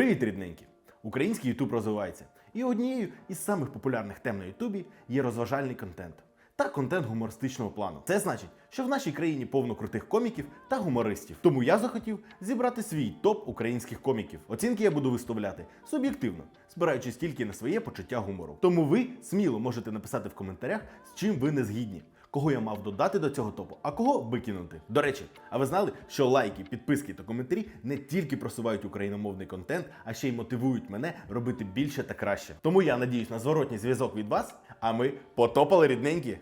Привіт, рідненькі! Український Ютуб розвивається. І однією із самих популярних тем на Ютубі є розважальний контент та контент гумористичного плану. Це значить, що в нашій країні повно крутих коміків та гумористів. Тому я захотів зібрати свій топ українських коміків. Оцінки я буду виставляти суб'єктивно, збираючись тільки на своє почуття гумору. Тому ви сміло можете написати в коментарях, з чим ви не згідні. Кого я мав додати до цього топу, а кого викинути. До речі, а ви знали, що лайки, підписки та коментарі не тільки просувають україномовний контент, а ще й мотивують мене робити більше та краще. Тому я надіюсь на зворотній зв'язок від вас, а ми потопали рідненькі.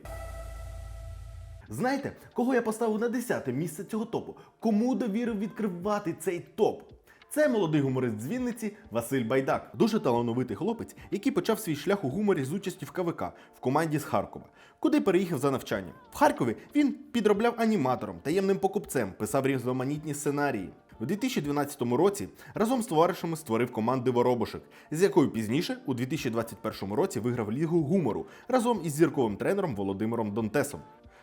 Знаєте, кого я поставив на 10 місце цього топу? Кому довірив відкривати цей топ? Це молодий гуморист з Вінниці Василь Байдак, дуже талановитий хлопець, який почав свій шлях у гуморі з участі в КВК в команді з Харкова, куди переїхав за навчанням. В Харкові він підробляв аніматором, таємним покупцем, писав різноманітні сценарії. У 2012 році разом з товаришами створив команди Воробушек, з якою пізніше, у 2021 році, виграв лігу гумору разом із зірковим тренером Володимиром Донтесом.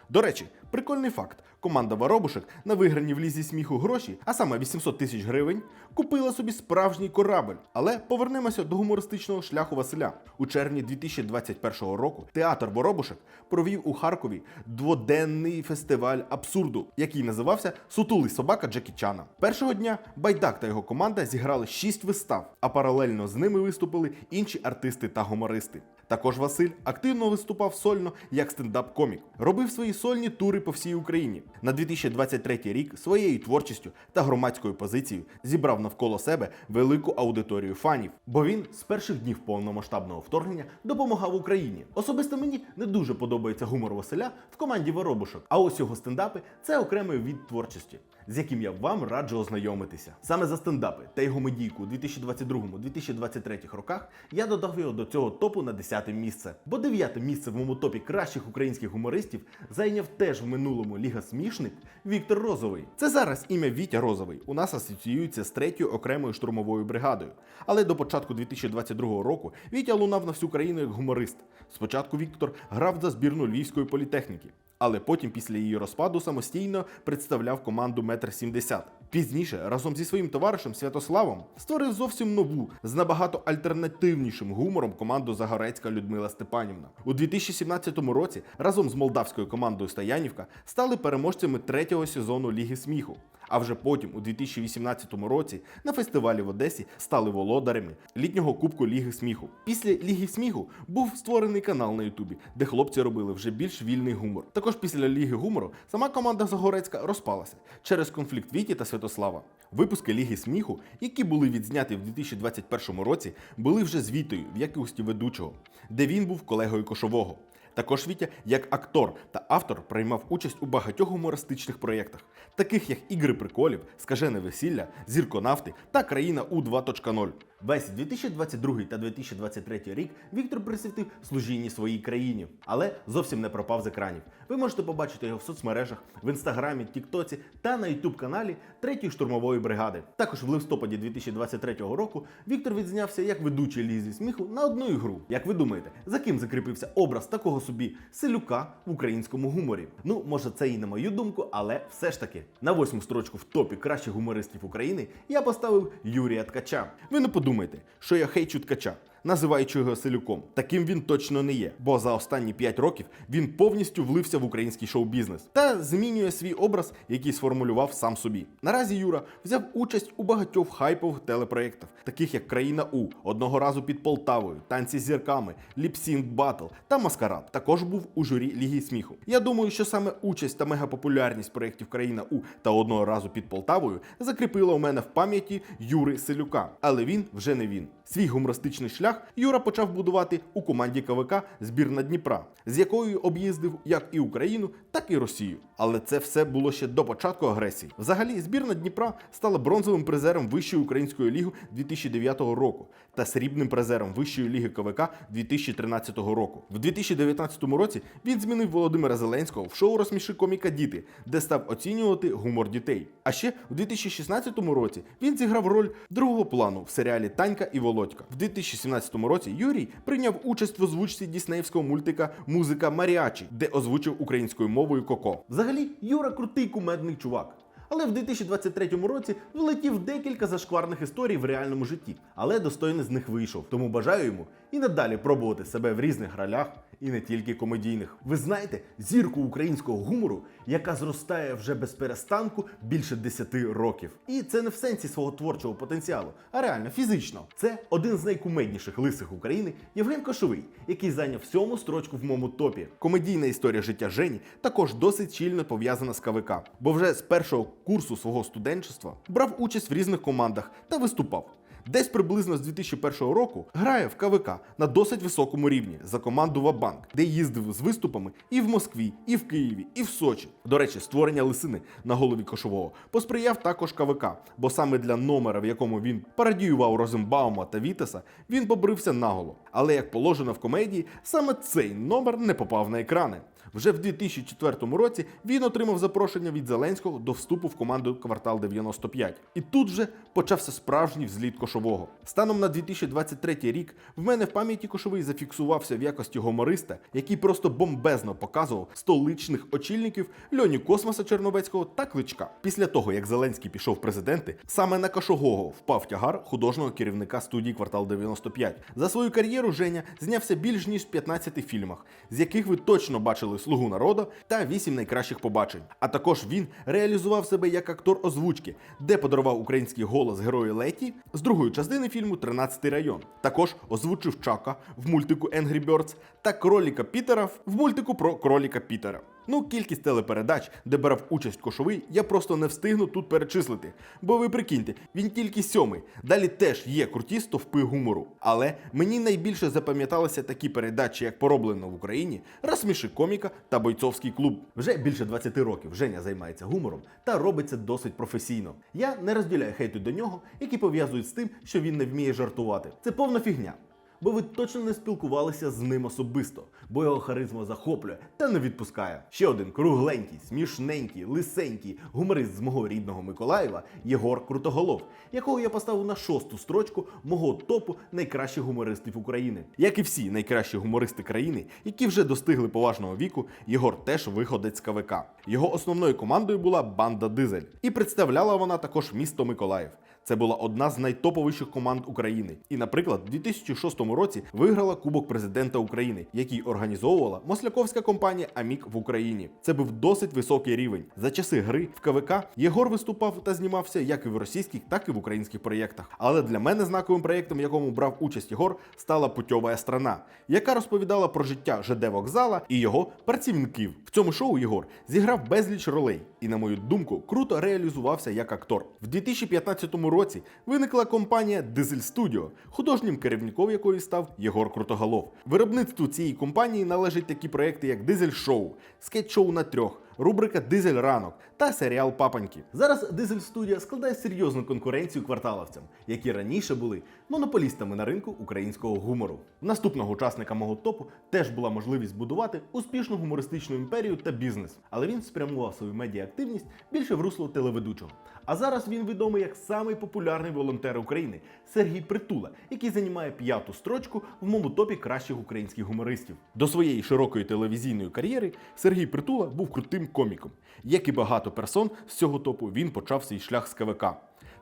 До речі, прикольний факт: команда Воробушек на виграні в лізі сміху гроші, а саме 800 тисяч гривень, купила собі справжній корабль. Але повернемося до гумористичного шляху Василя. У червні 2021 року театр Воробушек провів у Харкові дводенний фестиваль абсурду, який називався Сутулий собака Джекі Чана. Першого дня Байдак та його команда зіграли 6 вистав, а паралельно з ними виступили інші артисти та гумористи. Також Василь активно виступав сольно як стендап-комік, робив свої сольні тури по всій Україні. На 2023 рік своєю творчістю та громадською позицією зібрав навколо себе велику аудиторію фанів, бо він з перших днів повномасштабного вторгнення допомагав Україні. Особисто мені не дуже подобається гумор Василя в команді Воробушок. А ось його стендапи це окремий від творчості, з яким я вам раджу ознайомитися. Саме за стендапи та його медійку у 2022-2023 роках я додав його до цього топу на 10 місце. Бо 9 місце в моєму топі кращих українських гумористів зайняв теж в минулому Ліга Смішник Віктор Розовий. Це зараз ім'я Вітя Розовий у нас асоціюється з третьою окремою штурмовою бригадою. Але до початку 2022 року Вітя лунав на всю країну як гуморист. Спочатку Віктор грав за збірну Львівської політехніки. Але потім, після її розпаду, самостійно представляв команду Метр 70. Пізніше, разом зі своїм товаришем Святославом, створив зовсім нову, з набагато альтернативнішим гумором команду Загорецька Людмила Степанівна. У 2017 році разом з молдавською командою Стоянівка стали переможцями третього сезону Ліги сміху. А вже потім, у 2018 році, на фестивалі в Одесі стали володарями літнього кубку Ліги сміху. Після Ліги сміху був створений канал на Ютубі, де хлопці робили вже більш вільний гумор. Також після Ліги гумору сама команда Загорецька розпалася через конфлікт Віті та Святослава. Випуски Ліги сміху, які були відзняті в 2021 році, були вже з Вітою в якості ведучого, де він був колегою кошового. Також Вітя, як актор та автор, приймав участь у багатьох гумористичних проєктах, таких як Ігри приколів, Скажене весілля, Зірконавти та Країна У 2.0. Весь 2022 та 2023 рік Віктор присвятив служінні своїй країні, але зовсім не пропав з екранів. Ви можете побачити його в соцмережах, в інстаграмі, Тіктоці та на ютуб каналі 3-ї штурмової бригади. Також в листопаді 2023 року Віктор відзнявся як ведучий лізі сміху на одну ігру. Як ви думаєте, за ким закріпився образ такого собі селюка в українському гуморі? Ну, може, це і на мою думку, але все ж таки на восьму строчку в топі кращих гумористів України я поставив Юрія Ткача. Ви не подумайте, що я хейчу ткача. Називаючи його селюком, таким він точно не є, бо за останні 5 років він повністю влився в український шоу-бізнес та змінює свій образ, який сформулював сам собі. Наразі Юра взяв участь у багатьох хайпових телепроєктах, таких як Країна У, одного разу під Полтавою, танці з зірками, Ліпсінг Батл та Маскарад. Також був у журі Ліги сміху. Я думаю, що саме участь та мегапопулярність проєктів Країна У та одного разу під Полтавою закріпила у мене в пам'яті Юри Селюка, але він вже не він. Свій гумористичний шлях Юра почав будувати у команді КВК збірна Дніпра, з якою об'їздив як і Україну, так і Росію. Але це все було ще до початку агресії. Взагалі, збірна Дніпра стала бронзовим призером Вищої української ліги 2009 року та срібним призером Вищої ліги КВК 2013 року. В 2019 році він змінив Володимира Зеленського в шоу Розсміши коміка Діти, де став оцінювати гумор дітей. А ще у 2016 році він зіграв роль другого плану в серіалі Танька і Володька. В 2017 році Юрій прийняв участь в озвучці діснеївського мультика Музика Маріачі, де озвучив українською мовою Коко. Взагалі, Юра крутий кумедний чувак. Але в 2023 році влетів декілька зашкварних історій в реальному житті, але достойний з них вийшов. Тому бажаю йому і надалі пробувати себе в різних ролях, і не тільки комедійних. Ви знаєте зірку українського гумору, яка зростає вже без перестанку більше 10 років. І це не в сенсі свого творчого потенціалу, а реально фізично. Це один з найкумедніших лисих України Євген Кошовий, який зайняв сьому строчку в моєму топі. Комедійна історія життя Жені також досить щільно пов'язана з КВК, бо вже з першого курсу свого студенчества брав участь в різних командах та виступав. Десь приблизно з 2001 року грає в КВК на досить високому рівні за команду Вабанк, де їздив з виступами і в Москві, і в Києві, і в Сочі. До речі, створення лисини на голові кошового посприяв також КВК, бо саме для номера, в якому він пародіював Розенбаума та Вітеса, він побрився наголо. Але як положено в комедії, саме цей номер не попав на екрани. Вже в 2004 році він отримав запрошення від Зеленського до вступу в команду Квартал 95. І тут вже почався справжній взліт кошового. Станом на 2023 рік в мене в пам'яті кошовий зафіксувався в якості гумориста, який просто бомбезно показував столичних очільників Льоню Космоса Черновецького та Кличка. Після того, як Зеленський пішов президенти, саме на кошового впав тягар художнього керівника студії Квартал 95. За свою кар'єру Женя знявся більш ніж в 15 фільмах, з яких ви точно бачили Слугу народу та вісім найкращих побачень. А також він реалізував себе як актор озвучки, де подарував український голос герою Леті з другої частини фільму «13 район. Також озвучив Чака в мультику Angry Birds та кроліка Пітера в мультику про кроліка Пітера. Ну, кількість телепередач, де брав участь кошовий, я просто не встигну тут перечислити. Бо ви прикиньте, він тільки сьомий. Далі теж є круті стовпи гумору. Але мені найбільше запам'яталися такі передачі, як пороблено в Україні, розсміши коміка та бойцовський клуб. Вже більше 20 років Женя займається гумором та робить це досить професійно. Я не розділяю хейту до нього, які пов'язують з тим, що він не вміє жартувати. Це повна фігня бо ви точно не спілкувалися з ним особисто, бо його харизма захоплює та не відпускає. Ще один кругленький, смішненький, лисенький гуморист з мого рідного Миколаєва Єгор Крутоголов, якого я поставив на шосту строчку мого топу найкращих гумористів України. Як і всі найкращі гумористи країни, які вже достигли поважного віку, Єгор теж виходить з КВК. Його основною командою була банда Дизель, і представляла вона також місто Миколаїв. Це була одна з найтоповіших команд України. І, наприклад, у 2006 році виграла Кубок президента України, який організовувала мосляковська компанія Амік в Україні. Це був досить високий рівень. За часи гри в КВК Єгор виступав та знімався як і в російських, так і в українських проєктах. Але для мене знаковим проєктом, в якому брав участь Єгор, стала путьова страна, яка розповідала про життя ЖД вокзала і його працівників. В цьому шоу Єгор зіграв безліч ролей і, на мою думку, круто реалізувався як актор. В 2015 році виникла компанія Дизель Студіо, художнім керівником якої став Єгор Крутоголов. Виробництву цієї компанії належать такі проекти, як Дизель Шоу, скетч-шоу на трьох. Рубрика Дизель ранок та серіал Папаньки. Зараз Дизель Студія складає серйозну конкуренцію кварталовцям, які раніше були монополістами на ринку українського гумору. Наступного учасника мого топу теж була можливість будувати успішну гумористичну імперію та бізнес, але він спрямував свою медіаактивність більше в русло телеведучого. А зараз він відомий як самий популярний волонтер України Сергій Притула, який займає п'яту строчку в моєму топі кращих українських гумористів. До своєї широкої телевізійної кар'єри Сергій Притула був крутим коміком. Як і багато персон з цього топу, він почав свій шлях з КВК.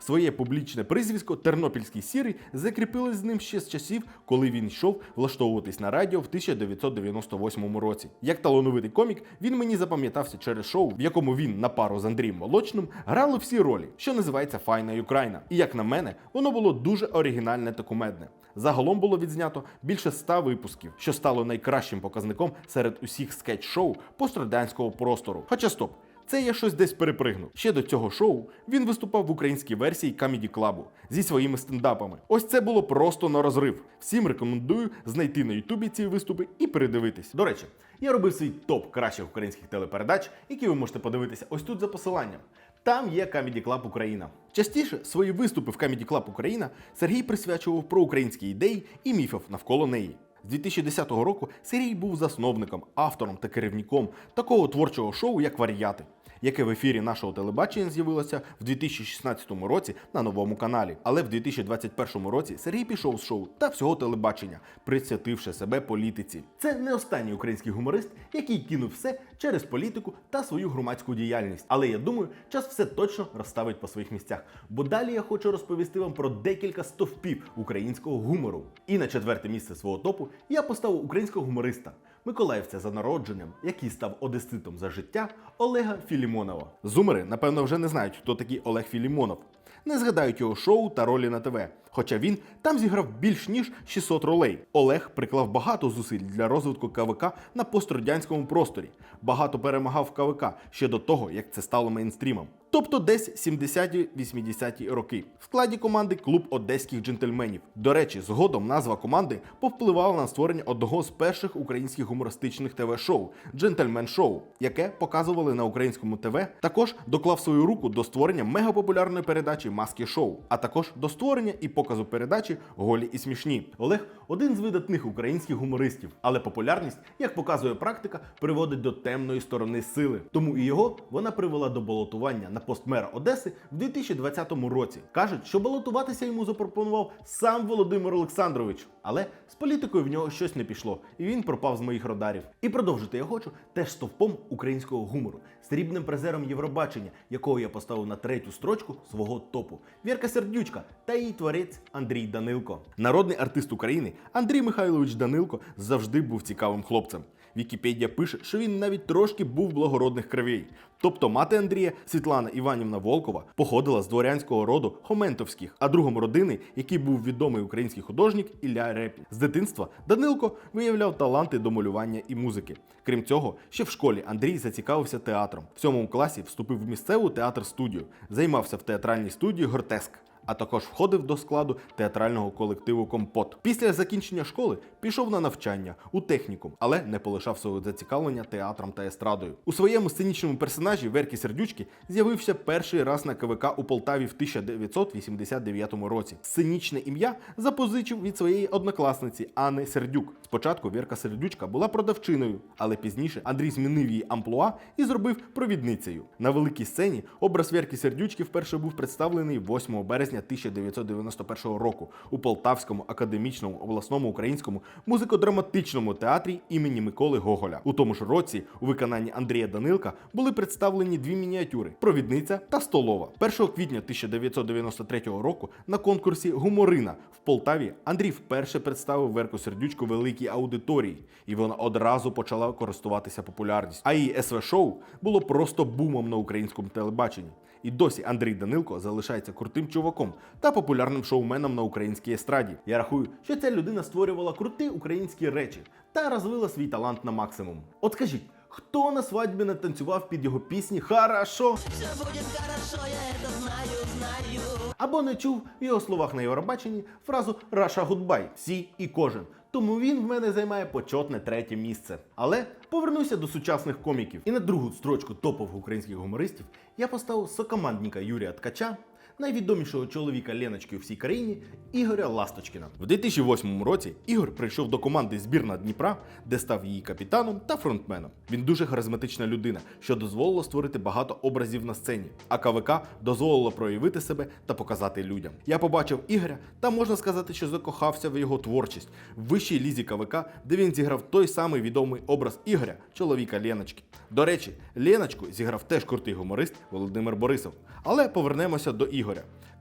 Своє публічне прізвисько Тернопільський сірий закріпили з ним ще з часів, коли він йшов влаштовуватись на радіо в 1998 році. Як талановитий комік, він мені запам'ятався через шоу, в якому він на пару з Андрієм Молочним грали всі ролі, що називається Файна Україна. І як на мене, воно було дуже оригінальне та кумедне. Загалом було відзнято більше ста випусків, що стало найкращим показником серед усіх скетч-шоу пострадянського простору. Хоча стоп. Це я щось десь перепригнув. Ще до цього шоу він виступав в українській версії Comedy Club зі своїми стендапами. Ось це було просто на розрив. Всім рекомендую знайти на Ютубі ці виступи і передивитись. До речі, я робив свій топ кращих українських телепередач, які ви можете подивитися ось тут за посиланням. Там є Comedy Club Україна. Частіше свої виступи в Comedy Club Україна Сергій присвячував про українські ідеї і міфів навколо неї. З 2010 року Сергій був засновником, автором та керівником такого творчого шоу, як Варіяти. Яке в ефірі нашого телебачення з'явилося в 2016 році на новому каналі. Але в 2021 році Сергій пішов з шоу та всього телебачення, присвятивши себе політиці. Це не останній український гуморист, який кинув все через політику та свою громадську діяльність. Але я думаю, час все точно розставить по своїх місцях. Бо далі я хочу розповісти вам про декілька стовпів українського гумору. І на четверте місце свого топу я поставив українського гумориста. Миколаївця за народженням, який став одеситом за життя Олега Філімонова. Зумери, напевно, вже не знають, хто такий Олег Філімонов. Не згадають його шоу та ролі на ТВ. Хоча він там зіграв більш ніж 600 ролей. Олег приклав багато зусиль для розвитку КВК на пострадянському просторі. Багато перемагав КВК ще до того, як це стало мейнстрімом. Тобто десь 70-80-ті роки. В складі команди клуб одеських джентльменів. До речі, згодом назва команди повпливала на створення одного з перших українських гумористичних ТВ-шоу Джентльмен Шоу, яке показували на українському ТВ. Також доклав свою руку до створення мегапопулярної передачі Маски Шоу, а також до створення і показу передачі Голі і смішні. Олег один з видатних українських гумористів, але популярність, як показує практика, приводить до темної сторони сили. Тому і його вона привела до балотування на пост мера Одеси в 2020 році. Кажуть, що балотуватися йому запропонував сам Володимир Олександрович, але з політикою в нього щось не пішло, і він пропав з моїх радарів. І продовжити я хочу теж стовпом українського гумору, срібним призером Євробачення, якого я поставив на третю строчку свого топу. Вірка Сердючка та її творець Андрій Данилко. Народний артист України Андрій Михайлович Данилко завжди був цікавим хлопцем. Вікіпедія пише, що він навіть трошки був благородних кровей. Тобто мати Андрія Світлана Іванівна Волкова походила з дворянського роду Хоментовських, а другом родини, який був відомий український художник Ілля Репін. З дитинства Данилко виявляв таланти до малювання і музики. Крім цього, ще в школі Андрій зацікавився театром. В сьомому класі вступив в місцеву театр-студію, займався в театральній студії Гортеск а також входив до складу театрального колективу Компот. Після закінчення школи пішов на навчання у технікум, але не полишав свого зацікавлення театром та естрадою. У своєму сценічному персонажі Веркі Сердючки з'явився перший раз на КВК у Полтаві в 1989 році. Сценічне ім'я запозичив від своєї однокласниці Анни Сердюк. Спочатку Вірка Сердючка була продавчиною, але пізніше Андрій змінив її амплуа і зробив провідницею. На великій сцені образ Вірки Сердючки вперше був представлений 8 березня 1991 року у Полтавському академічному обласному українському музико-драматичному театрі імені Миколи Гоголя. У тому ж році у виконанні Андрія Данилка були представлені дві мініатюри провідниця та столова. 1 квітня 1993 року на конкурсі Гуморина в Полтаві Андрій вперше представив Верку Сердючку великій аудиторії, і вона одразу почала користуватися популярністю. А її СВ-шоу було просто бумом на українському телебаченні. І досі Андрій Данилко залишається крутим чуваком та популярним шоуменом на українській естраді. Я рахую, що ця людина створювала круті українські речі та розвила свій талант на максимум. От скажіть, хто на свадьбі не танцював під його пісні Хорошо? Все будет хорошо, я это знаю, знаю. Або не чув в його словах на Євробаченні фразу Раша Гудбай всі і кожен. Тому він в мене займає почетне третє місце. Але повернуся до сучасних коміків. І на другу строчку топових українських гумористів я поставив сокомандника Юрія Ткача, найвідомішого чоловіка Леночки у всій країні Ігоря Ласточкіна. В 2008 році Ігор прийшов до команди збірна Дніпра, де став її капітаном та фронтменом. Він дуже харизматична людина, що дозволило створити багато образів на сцені. А КВК дозволило проявити себе та показати людям. Я побачив Ігоря та можна сказати, що закохався в його творчість в вищій лізі КВК, де він зіграв той самий відомий образ Ігоря, чоловіка Леночки. До речі, Леночку зіграв теж крутий гуморист Володимир Борисов. Але повернемося до Ігоря.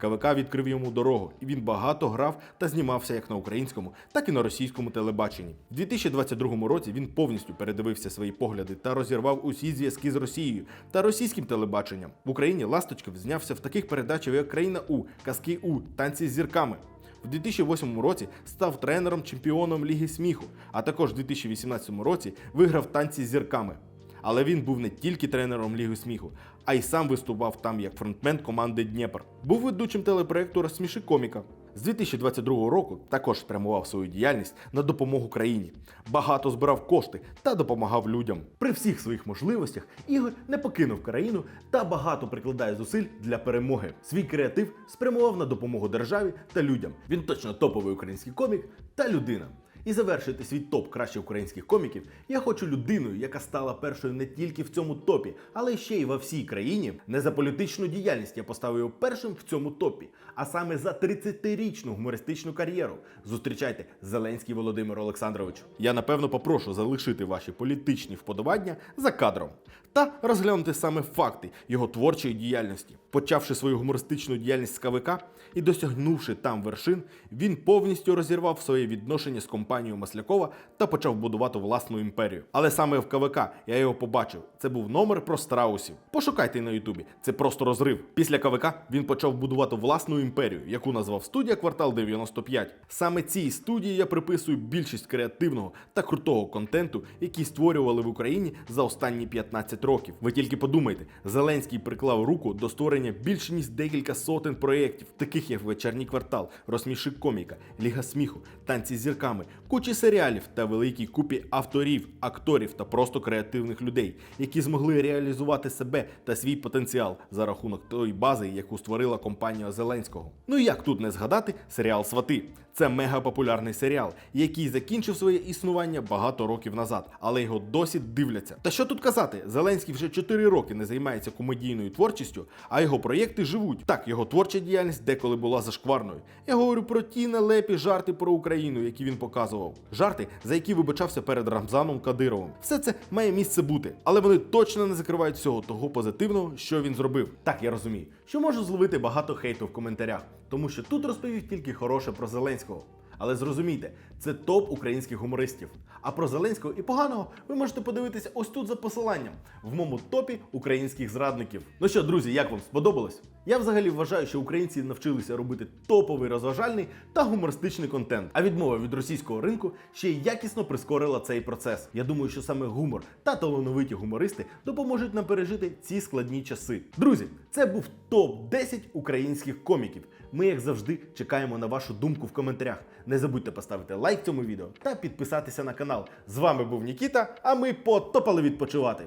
КВК відкрив йому дорогу, і він багато грав та знімався як на українському, так і на російському телебаченні. У 2022 році він повністю передивився свої погляди та розірвав усі зв'язки з Росією та російським телебаченням. В Україні Ласточков знявся в таких передачах, як Країна У, Казки У, Танці з зірками. В 2008 році став тренером чемпіоном Ліги сміху, а також в 2018 році виграв танці з зірками. Але він був не тільки тренером Ліги сміху, а й сам виступав там як фронтмен команди Дніпр. Був ведучим телепроекту Розсміши коміка. З 2022 року також спрямував свою діяльність на допомогу країні. Багато збирав кошти та допомагав людям. При всіх своїх можливостях Ігор не покинув країну та багато прикладає зусиль для перемоги. Свій креатив спрямував на допомогу державі та людям. Він точно топовий український комік та людина. І завершити свій топ кращих українських коміків я хочу людиною, яка стала першою не тільки в цьому топі, але ще й во всій країні. Не за політичну діяльність я поставив його першим в цьому топі, а саме за 30-річну гумористичну кар'єру. Зустрічайте Зеленський Володимир Олександрович. Я напевно попрошу залишити ваші політичні вподобання за кадром та розглянути саме факти його творчої діяльності. Почавши свою гумористичну діяльність з КВК і досягнувши там вершин, він повністю розірвав своє відношення з компанією Маслякова та почав будувати власну імперію. Але саме в КВК я його побачив. Це був номер про страусів. Пошукайте на Ютубі. Це просто розрив. Після КВК він почав будувати власну імперію, яку назвав студія Квартал 95. Саме цій студії я приписую більшість креативного та крутого контенту, який створювали в Україні за останні 15 років. Ви тільки подумайте, Зеленський приклав руку до створення більш ніж декілька сотень проєктів, таких як вечірній квартал, розсміши коміка, Ліга сміху, танці з зірками, кучі серіалів та великій купі авторів, акторів та просто креативних людей, які змогли реалізувати себе та свій потенціал за рахунок тої бази, яку створила компанія Зеленського. Ну і як тут не згадати серіал Свати. Це мегапопулярний серіал, який закінчив своє існування багато років назад, але його досі дивляться. Та що тут казати? Зеленський вже 4 роки не займається комедійною творчістю, а його проєкти живуть. Так, його творча діяльність деколи була зашкварною. Я говорю про ті нелепі жарти про Україну, які він показував. Жарти, за які вибачався перед Рамзаном Кадировим. Все це має місце бути, але вони точно не закривають всього того позитивного, що він зробив. Так, я розумію, що можу зловити багато хейту в коментарях, тому що тут розповів тільки хороше про Зеленського. Але зрозумійте, це топ українських гумористів. А про Зеленського і поганого ви можете подивитися ось тут за посиланням в моєму топі українських зрадників. Ну що, друзі, як вам сподобалось? Я взагалі вважаю, що українці навчилися робити топовий розважальний та гумористичний контент. А відмова від російського ринку ще й якісно прискорила цей процес. Я думаю, що саме гумор та талановиті гумористи допоможуть нам пережити ці складні часи. Друзі, це був топ 10 українських коміків. Ми, як завжди, чекаємо на вашу думку в коментарях. Не забудьте поставити лайк цьому відео та підписатися на канал. З вами був Нікіта, а ми потопали відпочивати.